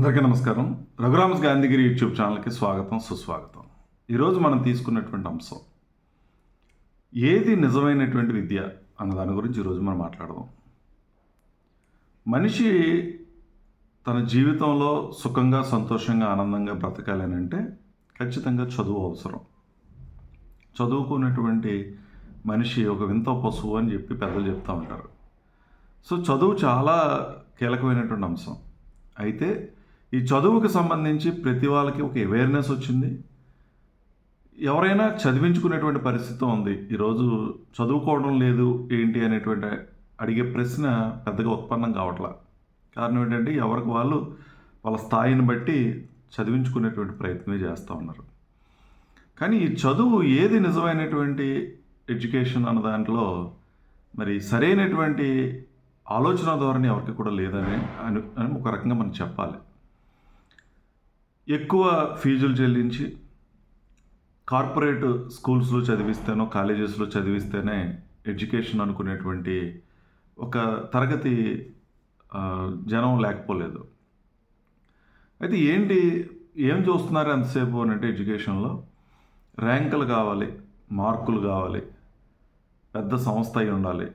అందరికీ నమస్కారం. రఘురామ్స్ గాంధీగిరి యూట్యూబ్ ఛానల్కి స్వాగతం సుస్వాగతం. ఈరోజు మనం తీసుకున్నటువంటి అంశం ఏది నిజమైనటువంటి విద్య అన్న దాని గురించి ఈరోజు మనం మాట్లాడదాం. మనిషి తన జీవితంలో సుఖంగా సంతోషంగా ఆనందంగా బ్రతకాలి అని అంటే ఖచ్చితంగా చదువు అవసరం. చదువుకున్నటువంటి మనిషి ఒక వింత పశువు అని చెప్పి పెద్దలు చెప్తూ ఉంటారు. సో చదువు చాలా కీలకమైనటువంటి అంశం. అయితే ఈ చదువుకు సంబంధించి ప్రతి వాళ్ళకి ఒక అవేర్నెస్ వచ్చింది. ఎవరైనా చదివించుకునేటువంటి పరిస్థితి ఉంది. ఈరోజు చదువుకోవడం లేదు ఏంటి అనేటువంటి అడిగే ప్రశ్న పెద్దగా ఉత్పన్నం కావట్లా. కారణం ఏంటంటే ఎవరికి వాళ్ళు వాళ్ళ స్థాయిని బట్టి చదివించుకునేటువంటి ప్రయత్నమే చేస్తూ ఉన్నారు. కానీ ఈ చదువు ఏది నిజమైనటువంటి ఎడ్యుకేషన్ అన్న దాంట్లో మరి సరైనటువంటి ఆలోచన ధోరణి ఎవరికి కూడా లేదని అని అని ఒక రకంగా మనం చెప్పాలి. ఎక్కువ ఫీజులు చెల్లించి కార్పొరేట్ స్కూల్స్లో చదివిస్తేనో కాలేజెస్లో చదివిస్తేనే ఎడ్యుకేషన్ అనుకునేటువంటి ఒక తరగతి జనం లేకపోలేదు. అయితే ఏంటి ఏం చూస్తున్నారు ఎంతసేపు అని అంటే ఎడ్యుకేషన్లో? ర్యాంకులు కావాలి మార్కులు కావాలి పెద్ద సంస్థ అయి ఉండాలి.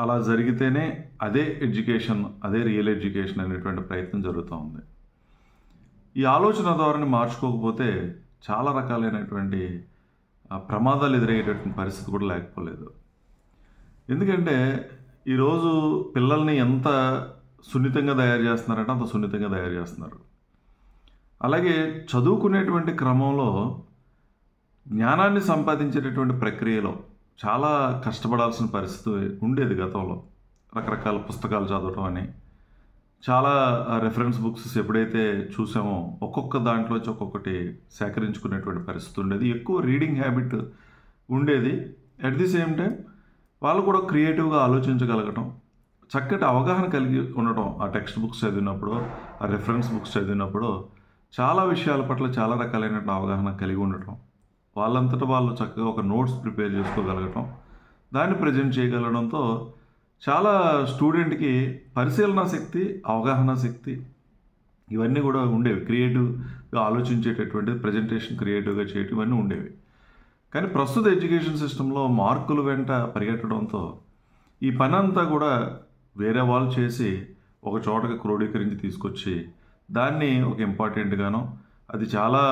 అలా జరిగితేనే అదే ఎడ్యుకేషన్ అదే రియల్ ఎడ్యుకేషన్ అనేటువంటి ప్రయత్నం జరుగుతూ ఉంది. ఈ ఆలోచన ధోరణి మార్చుకోకపోతే చాలా రకాలైనటువంటి ప్రమాదాలు ఎదురయ్యేటటువంటి పరిస్థితి కూడా లేకపోలేదు. ఎందుకంటే ఈరోజు పిల్లల్ని ఎంత సున్నితంగా తయారు చేస్తున్నారంటే అంత సున్నితంగా తయారు చేస్తున్నారు. అలాగే చదువుకునేటువంటి క్రమంలో జ్ఞానాన్ని సంపాదించేటటువంటి ప్రక్రియలో చాలా కష్టపడాల్సిన పరిస్థితి ఉండేది గతంలో. రకరకాల పుస్తకాలు చదవటం అని చాలా రెఫరెన్స్ బుక్స్ ఎప్పుడైతే చూసామో ఒక్కొక్క దాంట్లోంచి ఒక్కొక్కటి సేకరించుకునేటువంటి పరిస్థితి ఉండేది. ఎక్కువ రీడింగ్ హ్యాబిట్ ఉండేది. అట్ ది సేమ్ టైం వాళ్ళు కూడా క్రియేటివ్గా ఆలోచించగలగటం చక్కటి అవగాహన కలిగి ఉండటం ఆ టెక్స్ట్ బుక్స్ చదివినప్పుడు ఆ రెఫరెన్స్ బుక్స్ చదివినప్పుడు చాలా విషయాల పట్ల చాలా రకాలైనటువంటి అవగాహన కలిగి ఉండటం వాళ్ళంతటా వాళ్ళు చక్కగా ఒక నోట్స్ ప్రిపేర్ చేసుకోగలగటం దాన్ని ప్రజెంట్ చేయగలగడంతో చాలా స్టూడెంట్కి పరిశీలన శక్తి అవగాహన శక్తి ఇవన్నీ కూడా ఉండేవి. క్రియేటివ్గా ఆలోచించేటటువంటి ప్రజెంటేషన్ క్రియేటివ్గా చేయటం ఇవన్నీ ఉండేవి. కానీ ప్రస్తుత ఎడ్యుకేషన్ సిస్టంలో మార్కులు వెంట పరిగెట్టడంతో ఈ పని అంతా కూడా వేరే వాళ్ళు చేసి ఒక చోటకి క్రోడీకరించి తీసుకొచ్చి దాన్ని ఒక ఇంపార్టెంట్గానో అది చాలా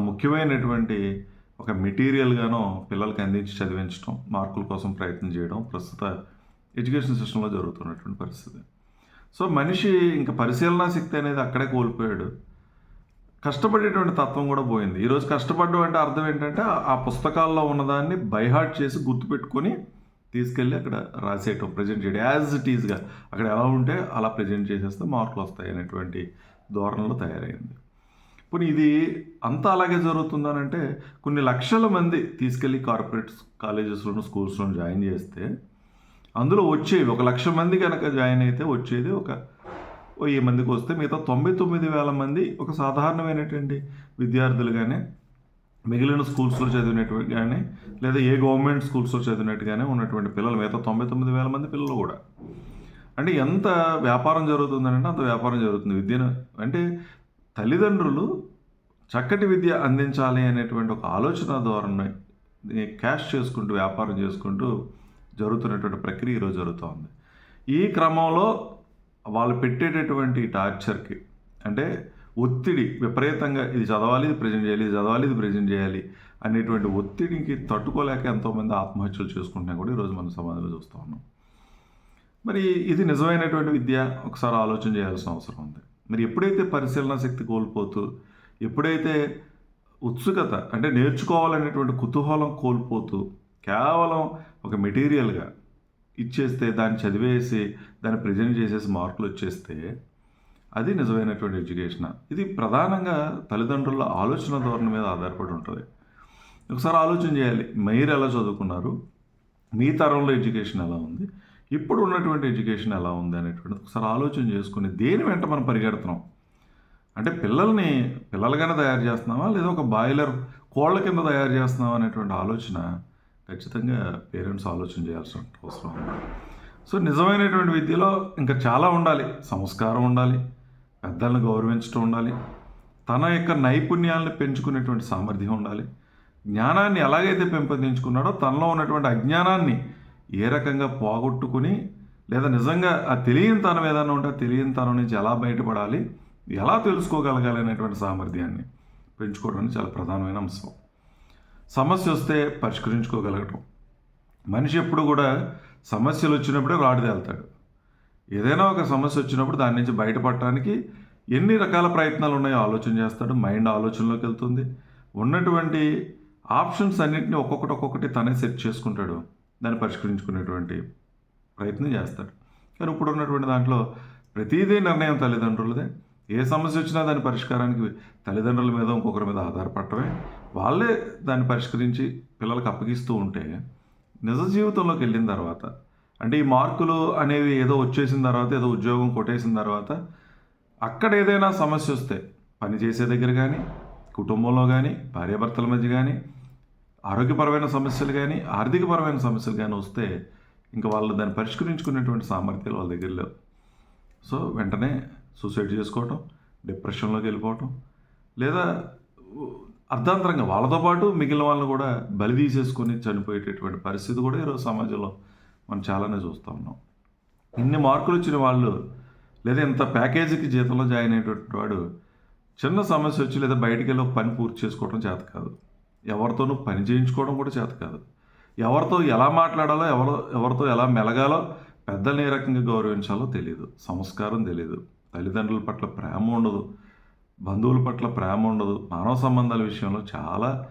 ముఖ్యమైనటువంటి ఒక మెటీరియల్గానో పిల్లలకి అందించి చదివించడం మార్కుల కోసం ప్రయత్నం చేయడం ప్రస్తుత ఎడ్యుకేషన్ సిస్టంలో జరుగుతున్నటువంటి పరిస్థితి. సో మనిషి ఇంకా పరిశీలనా శక్తి అనేది అక్కడే కోల్పోయాడు. కష్టపడేటువంటి తత్వం కూడా పోయింది. ఈరోజు కష్టపడడం అంటే అర్థం ఏంటంటే ఆ- పుస్తకాల్లో ఉన్నదాన్ని బైహార్ట్ చేసి గుర్తుపెట్టుకొని తీసుకెళ్ళి అక్కడ రాసేయటం ప్రజెంట్ చేయడం యాజ్ ఇట్ ఈజ్గా అక్కడ ఎలా ఉంటే అలా ప్రజెంట్ చేసేస్తే మార్కులు వస్తాయి అనేటువంటి ధోరణిలో తయారైంది. ఇప్పుడు ఇది అంతా అలాగే జరుగుతుందనంటే కొన్ని లక్షల మంది తీసుకెళ్ళి కార్పొరేట్ కాలేజెస్లోను స్కూల్స్లోను జాయిన్ చేస్తే అందులో వచ్చేవి ఒక లక్ష మంది కనుక జాయిన్ అయితే వచ్చేది ఒక వెయ్యి మందికి వస్తే మిగతా తొంభై తొమ్మిది వేల మంది ఒక సాధారణమైనటువంటి విద్యార్థులుగానే మిగిలిన స్కూల్స్లో చదివినటువంటి కానీ లేదా ఏ గవర్నమెంట్ స్కూల్స్లో చదివినట్టుగానే ఉన్నటువంటి పిల్లలు మిగతా తొంభై తొమ్మిది వేల మంది పిల్లలు కూడా. అంటే ఎంత వ్యాపారం జరుగుతుందంటే అంత వ్యాపారం జరుగుతుంది. విద్యను అంటే తల్లిదండ్రులు చక్కటి విద్య అందించాలి అనేటువంటి ఒక ఆలోచన ధోరణి క్యాష్ చేసుకుంటూ వ్యాపారం చేసుకుంటూ జరుగుతున్నటువంటి ప్రక్రియ ఈరోజు జరుగుతూ ఉంది ఈ క్రమంలో వాళ్ళు పెట్టేటటువంటి టార్చర్కి అంటే ఒత్తిడి విపరీతంగా ఇది చదవాలి ఇది ప్రజెంట్ చేయాలి ఇది చదవాలి ఇది ప్రజెంట్ చేయాలి అనేటువంటి ఒత్తిడికి తట్టుకోలేక ఎంతోమంది ఆత్మహత్యలు చేసుకుంటున్నా కూడా ఈరోజు మన సమాజంలో చూస్తూ ఉన్నాం. మరి ఇది నిజమైనటువంటి విద్య? ఒకసారి ఆలోచన చేయాల్సిన అవసరం ఉంది. మరి ఎప్పుడైతే పరిశీలన శక్తి కోల్పోతూ ఎప్పుడైతే ఉత్సుకత అంటే నేర్చుకోవాలనేటువంటి కుతూహలం కోల్పోతూ కేవలం ఒక మెటీరియల్గా ఇచ్చేస్తే దాన్ని చదివేసి దాన్ని ప్రజెంట్ చేసేసి మార్కులు వచ్చేస్తే అది నిజమైనటువంటి ఎడ్యుకేషన్. ఇది ప్రధానంగా తల్లిదండ్రుల ఆలోచన ధోరణి మీద ఆధారపడి ఉంటుంది. ఒకసారి ఆలోచన చేయాలి మీరు ఎలా చదువుకున్నారు? మీ తరంలో ఎడ్యుకేషన్ ఎలా ఉంది? ఇప్పుడు ఉన్నటువంటి ఎడ్యుకేషన్ ఎలా ఉంది అనేటువంటి ఒకసారి ఆలోచన చేసుకుని దేని వెంట మనం పరిగెడుతున్నాం? అంటే పిల్లల్ని పిల్లలుగానే తయారు చేస్తున్నామా లేదా ఒక బాయిలర్ కోళ్ళ కింద తయారు చేస్తున్నావా అనేటువంటి ఆలోచన ఖచ్చితంగా పేరెంట్స్ ఆలోచన చేయాల్సిన అవసరం ఉంది. సో నిజమైనటువంటి విద్యలో ఇంకా చాలా ఉండాలి. సంస్కారం ఉండాలి. పెద్దలను గౌరవించడం ఉండాలి. తన యొక్క నైపుణ్యాలను పెంచుకునేటువంటి సామర్థ్యం ఉండాలి. జ్ఞానాన్ని ఎలాగైతే పెంపొందించుకున్నాడో తనలో ఉన్నటువంటి అజ్ఞానాన్ని ఏ రకంగా పోగొట్టుకుని లేదా నిజంగా ఆ తెలియని తనం ఏదైనా ఉంటే ఆ తెలియని తనం నుంచి ఎలా బయటపడాలి ఎలా తెలుసుకోగలగాలి అనేటువంటి సామర్థ్యాన్ని పెంచుకోవడానికి చాలా ప్రధానమైన అంశం. సమస్య వస్తే పరిష్కరించుకోగలగటం. మనిషి ఎప్పుడు కూడా సమస్యలు వచ్చినప్పుడే రాడు ఏదైనా ఒక సమస్య వచ్చినప్పుడు దాని నుంచి బయటపడటానికి ఎన్ని రకాల ప్రయత్నాలు ఉన్నాయో ఆలోచన చేస్తాడు మైండ్ ఆలోచనలోకి వెళ్తుంది. ఉన్నటువంటి ఆప్షన్స్ అన్నింటినీ ఒక్కొక్కటి ఒక్కొక్కటి తనే సెట్ చేసుకుంటాడు. దాన్ని పరిష్కరించుకునేటువంటి ప్రయత్నం చేస్తాడు. కానీ ఇప్పుడు ఉన్నటువంటి దాంట్లో ప్రతిదీ నిర్ణయం తల్లిదండ్రులదే. ఏ సమస్య వచ్చినా దాని పరిష్కారానికి తల్లిదండ్రుల మీద ఇంకొకరి మీద ఆధారపడటమే. వాళ్ళే దాన్ని పరిష్కరించి పిల్లలకు అప్పగిస్తూ ఉంటే నిజ జీవితంలోకి వెళ్ళిన తర్వాత అంటే ఈ మార్కులు అనేవి ఏదో వచ్చేసిన తర్వాత ఏదో ఉద్యోగం కొట్టేసిన తర్వాత అక్కడ ఏదైనా సమస్య వస్తే పని చేసే దగ్గర కానీ కుటుంబంలో కానీ భార్యాభర్తల మధ్య కానీ ఆరోగ్యపరమైన సమస్యలు కానీ ఆర్థికపరమైన సమస్యలు కానీ వస్తే ఇంకా వాళ్ళు దాన్ని పరిష్కరించుకునేటువంటి సామర్థ్యాలు వాళ్ళ దగ్గర లేవు. సో వెంటనే సూసైడ్ చేసుకోవటం డిప్రెషన్లోకి వెళ్ళిపోవటం లేదా అర్ధాంతరంగా వాళ్ళతో పాటు మిగిలిన వాళ్ళని కూడా బలి తీసేసుకొని చనిపోయేటటువంటి పరిస్థితి కూడా ఈరోజు సమాజంలో మనం చాలానే చూస్తూ ఉన్నాం. ఇన్ని మార్కులు వచ్చిన వాళ్ళు లేదా ఇంత ప్యాకేజీకి జీతంలో జాయిన్ అయ్యేటటువంటి వాడు చిన్న సమస్య వచ్చి లేదా బయటికి వెళ్ళి ఒక పని పూర్తి చేసుకోవడం చేత కాదు. ఎవరితోనూ పని చేయించుకోవడం కూడా చేత కాదు. ఎవరితో ఎలా మాట్లాడాలో ఎవరు ఎవరితో ఎలా మెలగాలో పెద్దల్ని ఏ రకంగా గౌరవించాలో తెలియదు సంస్కారం తెలియదు తల్లిదండ్రుల పట్ల ప్రేమ ఉండదు. బంధువుల పట్ల ప్రేమ ఉండదు. మానవ సంబంధాల విషయంలో చాలా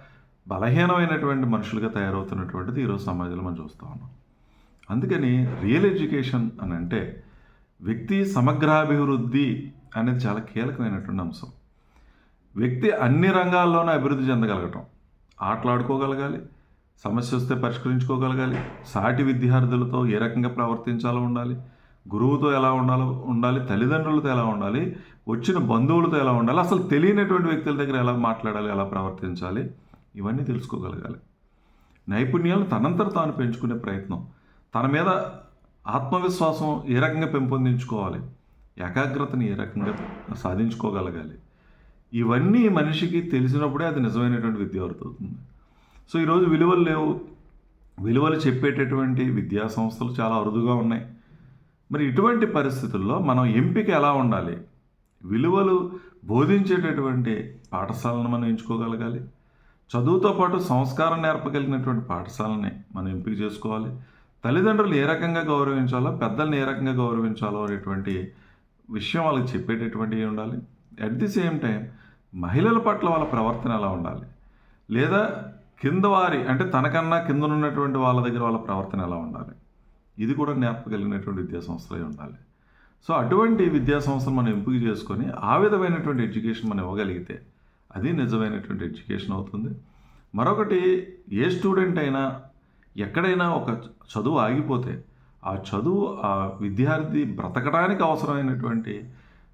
బలహీనమైనటువంటి మనుషులుగా తయారవుతున్నటువంటిది ఈరోజు సమాజంలో మనం చూస్తూ ఉన్నాం. అందుకని రియల్ ఎడ్యుకేషన్ అని అంటే వ్యక్తి సమగ్రాభివృద్ధి అనేది చాలా కీలకమైనటువంటి అంశం. వ్యక్తి అన్ని రంగాల్లోనూ అభివృద్ధి చెందగలగటం. ఆటలాడుకోగలగాలి సమస్య వస్తే పరిష్కరించుకోగలగాలి సాటి విద్యార్థులతో ఏ రకంగా ప్రవర్తించాలో ఉండాలి గురువుతో ఎలా ఉండాలో ఉండాలి తల్లిదండ్రులతో ఎలా ఉండాలి వచ్చిన బంధువులతో ఎలా ఉండాలి అసలు తెలియనటువంటి వ్యక్తుల దగ్గర ఎలా మాట్లాడాలి ఎలా ప్రవర్తించాలి ఇవన్నీ తెలుసుకోగలగాలి. నైపుణ్యాలు తనంతట తాను పెంచుకునే ప్రయత్నం. తన మీద ఆత్మవిశ్వాసం ఏ రకంగా పెంపొందించుకోవాలి ఏకాగ్రతని ఏ రకంగా సాధించుకోగలగాలి ఇవన్నీ మనిషికి తెలిసినప్పుడే అది నిజమైనటువంటి విద్య అవుతుంది. సో ఈరోజు విలువలు లేవు. విలువలు చెప్పేటటువంటి విద్యా సంస్థలు చాలా అరుదుగా ఉన్నాయి. మరి ఇటువంటి పరిస్థితుల్లో మనం ఎంపిక ఎలా ఉండాలి? విలువలు బోధించేటటువంటి పాఠశాలను మనం ఎంచుకోగలగాలి. చదువుతో పాటు సంస్కారం నేర్పగలిగినటువంటి పాఠశాలని మనం ఎంపిక చేసుకోవాలి. తల్లిదండ్రులు ఏ రకంగా గౌరవించాలో పెద్దల్ని ఏ రకంగా గౌరవించాలో అనేటువంటి విషయం వాళ్ళకి చెప్పేటటువంటివి ఉండాలి. అట్ ది సేమ్ టైం మహిళల పట్ల వాళ్ళ ప్రవర్తన ఎలా ఉండాలి? లేదా కింద వారి అంటే తనకన్నా కింద ఉన్నటువంటి వాళ్ళ దగ్గర వాళ్ళ ప్రవర్తన ఎలా ఉండాలి? ఇది కూడా నేర్పగలిగినటువంటి విద్యా సంస్థలే ఉండాలి. సో అటువంటి విద్యా సంస్థను మనం ఎంపిక చేసుకొని ఆ విధమైనటువంటి ఎడ్యుకేషన్ మనం ఇవ్వగలిగితే అది నిజమైనటువంటి ఎడ్యుకేషన్ అవుతుంది. మరొకటి ఏ స్టూడెంట్ అయినా ఎక్కడైనా ఒక చదువు ఆగిపోతే ఆ చదువు ఆ విద్యార్థి బ్రతకడానికి అవసరమైనటువంటి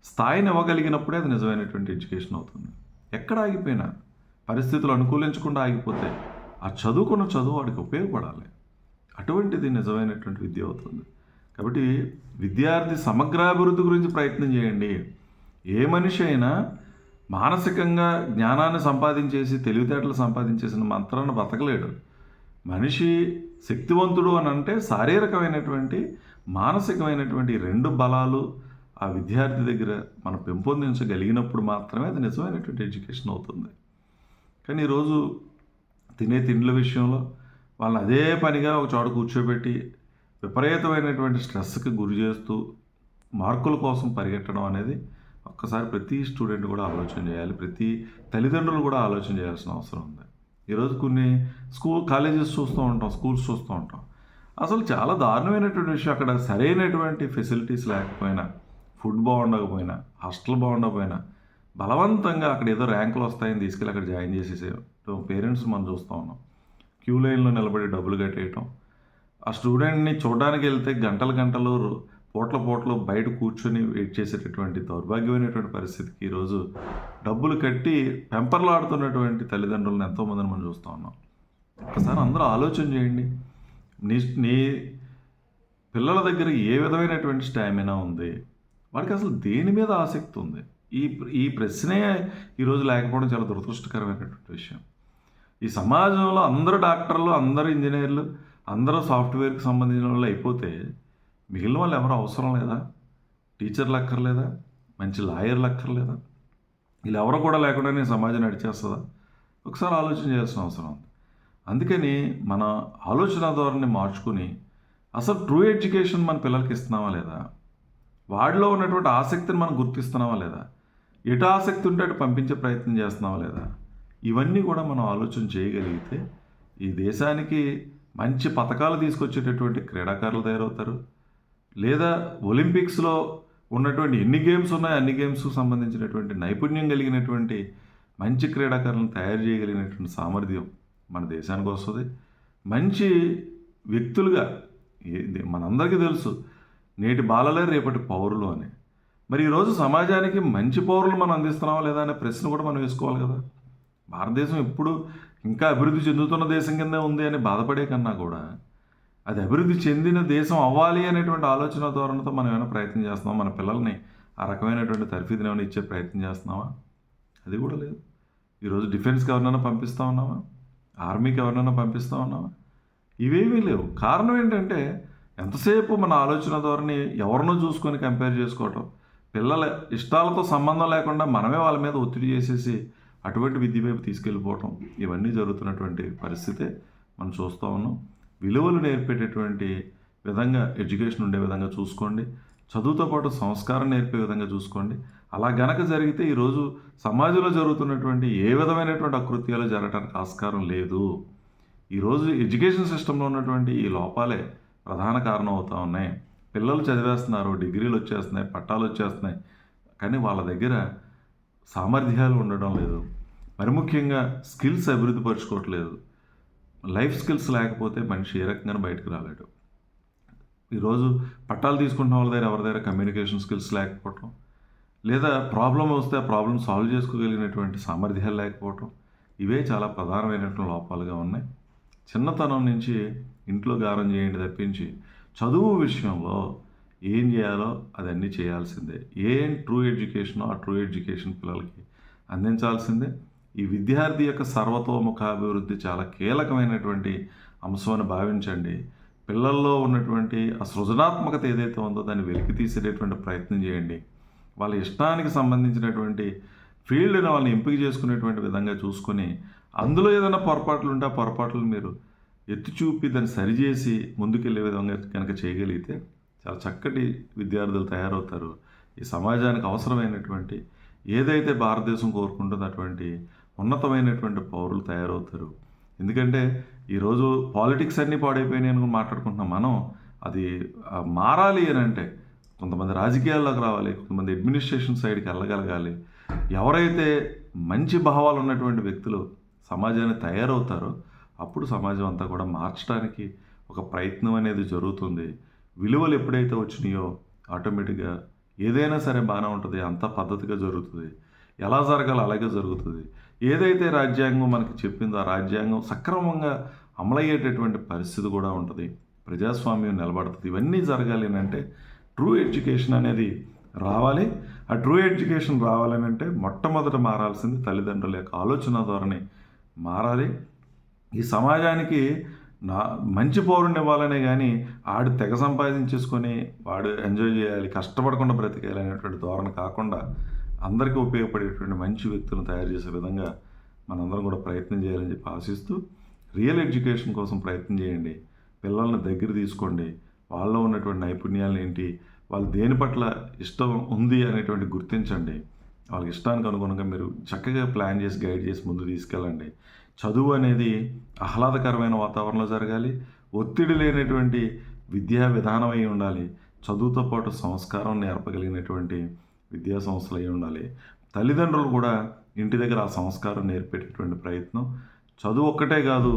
స్థాయిని ఇవ్వగలిగినప్పుడే అది నిజమైనటువంటి ఎడ్యుకేషన్ అవుతుంది. ఎక్కడ ఆగిపోయినా పరిస్థితులు అనుకూలించకుండా ఆగిపోతే ఆ చదువుకున్న చదువు వాడికి ఉపయోగపడాలి. అటువంటిది నిజమైనటువంటి విద్య అవుతుంది. కాబట్టి విద్యార్థి సమగ్రాభివృద్ధి గురించి ప్రయత్నం చేయండి. ఏ మనిషి అయినా మానసికంగా జ్ఞానాన్ని సంపాదించేసి తెలివితేటలు సంపాదించేసిన మంత్రాన్ని బతకలేడు మనిషి శక్తివంతుడు అని అంటే శారీరకమైనటువంటి మానసికమైనటువంటి రెండు బలాలు ఆ విద్యార్థి దగ్గర మనం పెంపొందించగలిగినప్పుడు మాత్రమే అది నిజమైనటువంటి ఎడ్యుకేషన్ అవుతుంది. కానీ ఈరోజు తినే తిండ్ల విషయంలో వాళ్ళని అదే పనిగా ఒక చోట కూర్చోబెట్టి విపరీతమైనటువంటి స్ట్రెస్కి గురి చేస్తూ మార్కుల కోసం పరిగెట్టడం అనేది ఒక్కసారి ప్రతి స్టూడెంట్ కూడా ఆలోచన చేయాలి. ప్రతి తల్లిదండ్రులు కూడా ఆలోచన చేయాల్సిన అవసరం ఉంది. ఈరోజు కొన్ని స్కూల్ కాలేజెస్ చూస్తూ ఉంటాం స్కూల్స్ చూస్తూ ఉంటాం. అసలు చాలా దారుణమైనటువంటి విషయం అక్కడ సరైనటువంటి ఫెసిలిటీస్ లేకపోయినా ఫుడ్ బాగుండకపోయినా హాస్టల్ బాగుండకపోయినా బలవంతంగా అక్కడ ఏదో ర్యాంకులు వస్తాయని తీసుకెళ్ళి అక్కడ జాయిన్ చేసేసే పేరెంట్స్ మనం చూస్తూ ఉన్నాం. క్యూ లైన్లో నిలబడి డబ్బులు కట్టేయటం. ఆ స్టూడెంట్ని చూడడానికి వెళ్తే గంటలు గంటలు పూట్ల పూటలు బయట కూర్చొని వెయిట్ చేసేటటువంటి దౌర్భాగ్యమైనటువంటి పరిస్థితికి ఈరోజు డబ్బులు కట్టి పెంపర్లాడుతున్నటువంటి తల్లిదండ్రులను ఎంతోమందిని మనం చూస్తూ ఉన్నాం. ఒకసారి అందరూ ఆలోచన చేయండి. నీ నీ పిల్లల దగ్గర ఏ విధమైనటువంటి స్టామినా ఉంది? వాడికి అసలు దేని మీద ఆసక్తి ఉంది? ఈ ఈ ప్రశ్నే ఈరోజు లేకపోవడం చాలా దురదృష్టకరమైనటువంటి విషయం. ఈ సమాజంలో అందరూ డాక్టర్లు అందరూ ఇంజనీర్లు అందరూ సాఫ్ట్వేర్కి సంబంధించిన వాళ్ళు అయిపోతే మిగిలిన వాళ్ళు ఎవరు అవసరం లేదా? టీచర్లు అక్కర్లేదా? మంచి లాయర్లు అక్కర్లేదా? వీళ్ళు ఎవరు కూడా లేకుండానే సమాజం నడిచేస్తుందా? ఒకసారి ఆలోచన చేయాల్సిన అవసరం ఉంది. అందుకని మన ఆలోచన ధోరణి మార్చుకుని అసలు ట్రూ ఎడ్యుకేషన్ మన పిల్లలకి ఇస్తున్నామా లేదా? వాడిలో ఉన్నటువంటి ఆసక్తిని మనం గుర్తిస్తున్నామా లేదా? ఎటు ఆసక్తి ఉంటే అటు పంపించే ప్రయత్నం చేస్తున్నావా లేదా? ఇవన్నీ కూడా మనం ఆలోచన చేయగలిగితే ఈ దేశానికి మంచి పథకాలు తీసుకొచ్చేటటువంటి క్రీడాకారులు తయారవుతారు. లేదా ఒలింపిక్స్లో ఉన్నటువంటి ఎన్ని గేమ్స్ ఉన్నాయో అన్ని గేమ్స్కు సంబంధించినటువంటి నైపుణ్యం కలిగినటువంటి మంచి క్రీడాకారులను తయారు చేయగలిగినటువంటి సామర్థ్యం మన దేశానికి వస్తుంది. మంచి వ్యక్తులుగా మనందరికీ తెలుసు నేటి బాలలే రేపటి పౌరులు అని. మరి ఈరోజు సమాజానికి మంచి పౌరులు మనం అందిస్తున్నామా లేదా అనే ప్రశ్న కూడా మనం వేసుకోవాలి కదా. భారతదేశం ఎప్పుడు ఇంకా అభివృద్ధి చెందుతున్న దేశం కిందే ఉంది అని బాధపడే కన్నా కూడా అది అభివృద్ధి చెందిన దేశం అవ్వాలి అనేటువంటి ఆలోచన ధోరణితో మనం ఏమైనా ప్రయత్నం చేస్తున్నాం మన పిల్లల్ని ఆ రకమైనటువంటి తర్ఫీదుని ఏమైనా ఇచ్చే ప్రయత్నం చేస్తున్నామా అది కూడా లేదు. ఈరోజు డిఫెన్స్కి ఎవరినైనా పంపిస్తా ఉన్నామా ఆర్మీకి ఎవరినైనా పంపిస్తా ఉన్నామా ఇవేమీ లేవు. కారణం ఏంటంటే ఎంతసేపు మన ఆలోచన ధోరణి ఎవరినో చూసుకొని కంపేర్ చేసుకోవటం. పిల్లల ఇష్టాలతో సంబంధం లేకుండా మనమే వాళ్ళ మీద ఒత్తిడి చేసేసి అటువంటి విద్య వైపు తీసుకెళ్ళిపోవటం ఇవన్నీ జరుగుతున్నటువంటి పరిస్థితే మనం చూస్తూ ఉన్నాం. విలువలు నేర్పేటటువంటి విధంగా ఎడ్యుకేషన్ ఉండే విధంగా చూసుకోండి. చదువుతో పాటు సంస్కారం నేర్పే విధంగా చూసుకోండి. అలా గనక జరిగితే ఈరోజు సమాజంలో జరుగుతున్నటువంటి ఏ విధమైనటువంటి అకృత్యాలు జరగడానికి ఆస్కారం లేదు. ఈరోజు ఎడ్యుకేషన్ సిస్టంలో ఉన్నటువంటి ఈ లోపాలే ప్రధాన కారణం అవుతా ఉన్నాయి. పిల్లలు చదివేస్తున్నారు డిగ్రీలు వచ్చేస్తున్నాయి పట్టాలు వచ్చేస్తున్నాయి. కానీ వాళ్ళ దగ్గర సామర్థ్యాలు ఉండడం లేదు. మరి ముఖ్యంగా స్కిల్స్ అభివృద్ధి పరుచుకోవట్లేదు. లైఫ్ స్కిల్స్ లేకపోతే మనిషి ఏ రకంగా బయటకు రాలేడు. ఈరోజు పట్టాలు తీసుకుంటున్న వాళ్ళ దగ్గర ఎవరి దగ్గర కమ్యూనికేషన్ స్కిల్స్ లేకపోవటం లేదా ప్రాబ్లం వస్తే ఆ ప్రాబ్లం సాల్వ్ చేసుకోగలిగినటువంటి సామర్థ్యాలు లేకపోవటం ఇవే చాలా ప్రధానమైనటువంటి లోపాలుగా ఉన్నాయి. చిన్నతనం నుంచి ఇంట్లో గారం చేయండి తప్పించి చదువు విషయంలో ఏం చేయాలో అదన్నీ చేయాల్సిందే. ఏం ట్రూ ఎడ్యుకేషనో ఆ ట్రూ ఎడ్యుకేషన్ పిల్లలకి అందించాల్సిందే. ఈ విద్యార్థి యొక్క సర్వతోముఖాభివృద్ధి చాలా కీలకమైనటువంటి అంశం అని భావించండి. పిల్లల్లో ఉన్నటువంటి ఆ సృజనాత్మకత ఏదైతే ఉందో దాన్ని వెలికి తీసేటటువంటి ప్రయత్నం చేయండి. వాళ్ళ ఇష్టానికి సంబంధించినటువంటి ఫీల్డ్ని వాళ్ళని ఎంపిక చేసుకునేటువంటి విధంగా చూసుకొని అందులో ఏదైనా పొరపాట్లు ఉంటే ఆ పొరపాట్లు మీరు ఎత్తి చూపి దాన్ని సరిచేసి ముందుకెళ్ళే విధంగా కనుక చేయగలిగితే చాలా చక్కటి విద్యార్థులు తయారవుతారు. ఈ సమాజానికి అవసరమైనటువంటి ఏదైతే భారతదేశం కోరుకుంటుందో అటువంటి ఉన్నతమైనటువంటి పౌరులు తయారవుతారు. ఎందుకంటే ఈరోజు పాలిటిక్స్ అన్నీ పాడైపోయినాయి అని మాట్లాడుకుంటున్నాం మనం. అది మారాలి అని అంటే కొంతమంది రాజకీయాల్లోకి రావాలి కొంతమంది అడ్మినిస్ట్రేషన్ సైడ్కి వెళ్ళగలగాలి. ఎవరైతే మంచి భావాలు ఉన్నటువంటి వ్యక్తులు సమాజాన్ని తయారవుతారో అప్పుడు సమాజం అంతా కూడా మార్చడానికి ఒక ప్రయత్నం అనేది జరుగుతుంది. విలువలు ఎప్పుడైతే వచ్చినాయో ఆటోమేటిక్గా ఏదైనా సరే బాగానే ఉంటుంది. అంత పద్ధతిగా జరుగుతుంది. ఎలా జరగాలో అలాగే జరుగుతుంది. ఏదైతే రాజ్యాంగం మనకి చెప్పిందో ఆ రాజ్యాంగం సక్రమంగా అమలయ్యేటటువంటి పరిస్థితి కూడా ఉంటుంది. ప్రజాస్వామ్యం నిలబడుతుంది. ఇవన్నీ జరగాలి అని అంటే ట్రూ ఎడ్యుకేషన్ అనేది రావాలి. ఆ ట్రూ ఎడ్యుకేషన్ రావాలని అంటే మొట్టమొదట మారాల్సింది తల్లిదండ్రుల యొక్క ఆలోచన ధోరణి మారాలి. ఈ సమాజానికి నా మంచి పౌరుని ఇవ్వాలనే కానీ ఆడు తెగ సంపాదించేసుకొని వాడు ఎంజాయ్ చేయాలి కష్టపడకుండా బ్రతికేయాలి అనేటువంటి ధోరణి కాకుండా అందరికీ ఉపయోగపడేటువంటి మంచి వ్యక్తులను తయారు చేసే విధంగా మనందరం కూడా ప్రయత్నం చేయాలని చెప్పి ఆశిస్తూ రియల్ ఎడ్యుకేషన్ కోసం ప్రయత్నం చేయండి. పిల్లల్ని దగ్గర తీసుకోండి. వాళ్ళలో ఉన్నటువంటి నైపుణ్యాలు ఏంటి? వాళ్ళు దేని పట్ల ఇష్టం ఉంది అనేటువంటి గుర్తించండి. వాళ్ళకి ఇష్టానికి అనుగుణంగా మీరు చక్కగా ప్లాన్ చేసి గైడ్ చేసి ముందు తీసుకెళ్ళండి. చదువు అనేది ఆహ్లాదకరమైన వాతావరణంలో జరగాలి. ఒత్తిడి లేనటువంటి విద్యా విధానం అయి ఉండాలి. చదువుతో పాటు సంస్కారం నేర్పగలిగినటువంటి విద్యా సంస్థలు అయి ఉండాలి. తల్లిదండ్రులు కూడా ఇంటి దగ్గర ఆ సంస్కారం నేర్పేటటువంటి ప్రయత్నం. చదువు ఒక్కటే కాదు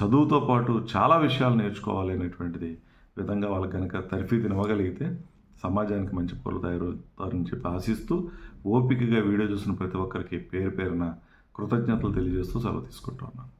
చదువుతో పాటు చాలా విషయాలు నేర్చుకోవాలి అనేటువంటిది విధంగా వాళ్ళకి కనుక తర్ఫీదుని ఇవ్వగలిగితే సమాజానికి మంచి పౌరులు తయారవుతారని చెప్పి ఆశిస్తూ ఓపికగా వీడియో చూసిన ప్రతి ఒక్కరికి పేరు పేరున కృతజ్ఞతలు తెలియజేస్తూ సెలవు తీసుకుంటున్నాను